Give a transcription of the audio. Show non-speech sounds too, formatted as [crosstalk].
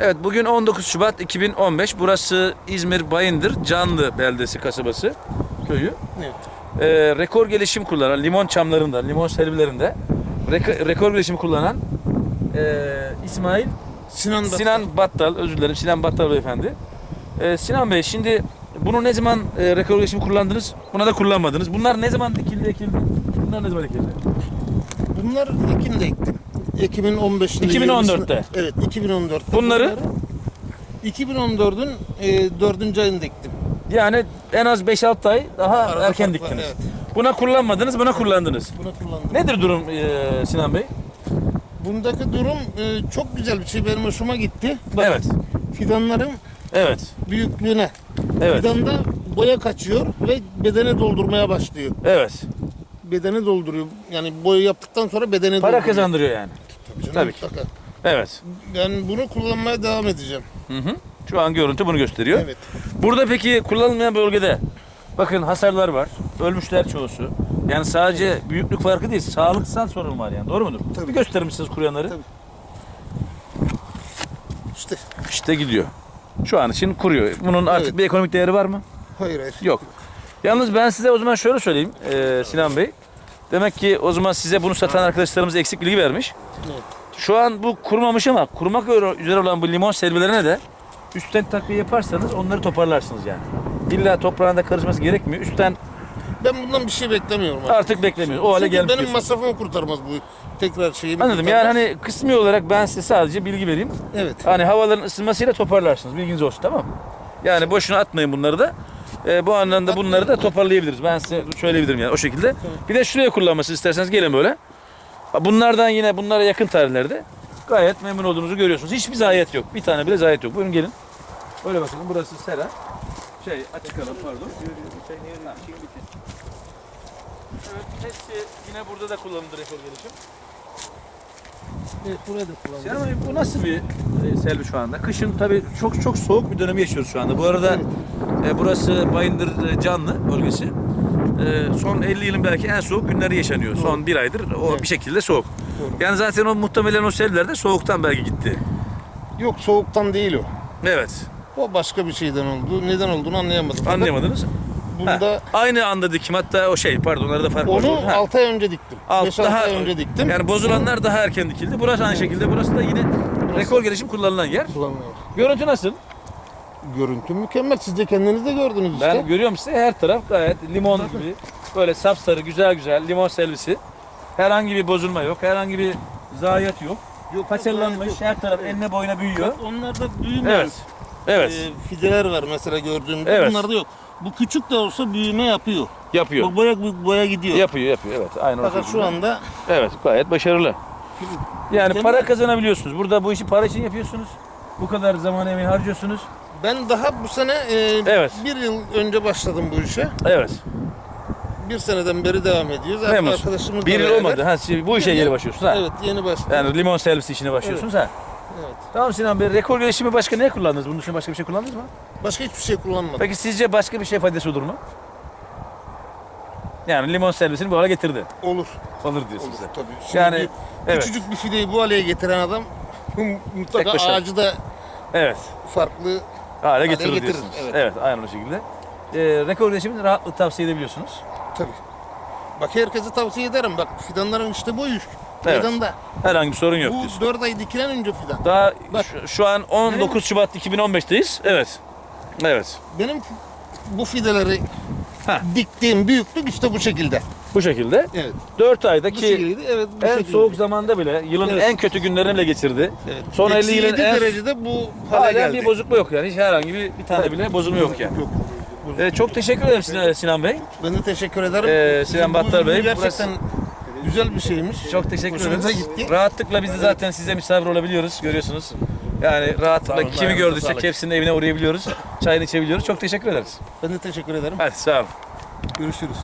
Evet bugün 19 Şubat 2015. Burası İzmir Bayındır Canlı beldesi kasabası köyü. Evet. Ee, rekor gelişim kullanan limon çamlarında, limon selvilerinde reko- rekor gelişim kullanan ee, İsmail Sinan da Sinan Battal, özür dilerim Sinan Battal beyefendi. Ee, Sinan Bey şimdi bunu ne zaman e, rekor gelişimi kullandınız? Buna da kullanmadınız. Bunlar ne zaman dikildi, ekildi? Bunlar ne zaman ekildi? bunlar Ekim'de ektim. Ekim'in 15'inde. 2014'te. 20'sinde Evet 2014'te. Bunları? 2014'ün e, 4. ayında ektim. Yani en az 5-6 ay daha Arada erken fark var, diktiniz. evet. Buna kullanmadınız, buna kullandınız. Bunu kullandım. Nedir durum e, Sinan Bey? Bundaki durum e, çok güzel bir şey. Benim hoşuma gitti. Bak, Evet. Fidanların Evet. büyüklüğüne. Evet. Fidanda boya kaçıyor ve bedene doldurmaya başlıyor. Evet. Bedeni dolduruyor. Yani boya yaptıktan sonra bedeni Para dolduruyor. kazandırıyor yani. Tabii, canım, Tabii ki. mutlaka. Evet. Ben bunu kullanmaya devam edeceğim. Hı hı. Şu an görüntü bunu gösteriyor. Evet. Burada peki kullanılmayan bölgede bakın hasarlar var. Ölmüşler çoğusu. Yani sadece büyüklük farkı değil, sağlıksal sorun var yani. Doğru mudur? Tabii. Bir gösterir misiniz kuruyanları? Tabii. İşte İşte gidiyor. Şu an için kuruyor. Bunun artık Evet. bir ekonomik değeri var mı? hayır hayır. Yok. Yalnız ben size o zaman şöyle söyleyeyim e, Sinan Bey. Demek ki o zaman size bunu satan arkadaşlarımız eksik bilgi vermiş. Evet. Şu an bu kurumamış ama kurumak üzere olan bu limon selvilerine de üstten takviye yaparsanız onları toparlarsınız yani. İlla toprağında karışması gerekmiyor. Üstten Ben bundan bir şey beklemiyorum. Artık. artık beklemiyoruz. O hale Çünkü gelmiş benim diyorsunuz. masrafımı kurtarmaz bu tekrar şeyi. Anladım. Yani hani kısmi olarak ben size sadece bilgi vereyim. Evet. Hani havaların ısınmasıyla toparlarsınız. Bilginiz olsun tamam mı? Yani boşuna atmayın bunları da. Ee, bu anlamda bunları da toparlayabiliriz. Ben size söyleyebilirim yani o şekilde. Bir de şuraya kullanması isterseniz gelin böyle. Bunlardan yine bunlara yakın tarihlerde gayet memnun olduğunuzu görüyorsunuz. Hiçbir zayiat yok. Bir tane bile zayiat yok. Buyurun gelin. Öyle bakalım. Burası Sera. Şey, Atikala pardon. Şey. Evet, hepsi yine burada da kullanıldı rekor gelişim. Evet, buraya da kullandım. Sinan Bey bu nasıl bir e, selvi şu anda? Kışın tabii çok çok soğuk bir dönemi yaşıyoruz şu anda. Bu arada e, burası Bayındır e, Canlı bölgesi. E, son 50 yılın belki en soğuk günleri yaşanıyor. Son bir aydır o bir şekilde soğuk. Yani zaten o muhtemelen o selviler de soğuktan belki gitti. Yok soğuktan değil o. Evet. O başka bir şeyden oldu. Neden olduğunu anlayamadım. Fakat Anlayamadınız. Bunda Ha, aynı anda dikim hatta o şey pardon arada fark var. onu Ha. 6 ay önce diktim. Alt 5-6 daha ay önce diktim. Yani bozulanlar daha erken dikildi. Burası aynı şekilde. Burası da yine rekor gelişim kullanılan yer. kullanmıyor. Görüntü nasıl? Görüntü mükemmel. Siz de kendiniz de gördünüz işte. Ben görüyorum size her taraf gayet limon gibi. Böyle sapsarı güzel güzel limon selvisi. Herhangi bir bozulma yok. Herhangi bir zayiat yok. Yok, Paçalanmış yok. her taraf enine boyuna büyüyor. Onlarda büyümeyen Evet. Evet. e, fideler var mesela gördüğümde. Evet. Bunlarda yok. Bu küçük de olsa büyüme yapıyor. Yapıyor. Bak boya, boya gidiyor. Yapıyor yapıyor evet. Aynen o Fakat şu anda Evet gayet başarılı. Yani para kazanabiliyorsunuz. Burada bu işi para için yapıyorsunuz. Bu kadar zaman emeği harcıyorsunuz. ben daha bu sene e, Evet. bir yıl önce başladım bu işe. Evet. Bir seneden beri devam ediyoruz. Memnunsun. Arkadaşımızla Bir yıl beraber- olmadı. Ha, siz bu işe yeni başlıyorsunuz ha. Evet yeni başladım. Yani limon servisi işine başlıyorsunuz ha. Evet. Tamam Sinan Bey. Rekor gelişimi başka ne kullandınız? Bunun dışında başka bir şey kullandınız mı? Başka hiçbir şey kullanmadım. Peki sizce başka bir şey faydası olur mu? Yani limon servisini bu hale getirdi. Olur. Olur diyorsunuz. Olur tabii. Şimdi Yani bir- evet. küçücük bir fideyi bu hale getiren adam [laughs] mutlaka Tek ağacı da Evet. farklı Hale getirir getirir, diyorsunuz. Evet. evet. aynen o şekilde. Ee, rekor gelişimini rahatlıkla tavsiye edebiliyorsunuz. tabii. Bak herkese tavsiye ederim. Bak fidanların işte bu iş. Evet. Meydanda. Herhangi bir sorun yok Bu diyorsun. 4 ay dikilen önce fidan. Daha Bak. şu, şu an 19 Şubat 2015'teyiz. Evet. Evet. Benim bu fideleri Ha. diktiğim büyüklük işte bu şekilde. Bu şekilde. Evet. 4 Bu aydaki şekildeydi. Evet bu en şekilde. soğuk zamanda bile yılın Evet. en kötü günlerini bile geçirdi. Evet. Son 50 Eksi yılın yedi en derecede bu hale hala geldi. bir bozukluğu yok yani. Hiç herhangi bir, bir tane bile bozulma yok yani. Yok. Ee, çok teşekkür ederim Sinan, Sinan Bey. Ben de teşekkür ederim. Ee, Sinan Bu Battal Bey, Gerçekten güzel bir şeymiş. Çok teşekkür Hoşumuza ederiz. gitti. Rahatlıkla biz de zaten size misafir olabiliyoruz görüyorsunuz. Yani rahatlıkla olun, kimi ayağınıza gördüysek sağlık. hepsinin evine uğrayabiliyoruz. Çayını içebiliyoruz. Çok teşekkür ederiz. Ben de teşekkür ederim. Hadi sağ olun. Görüşürüz.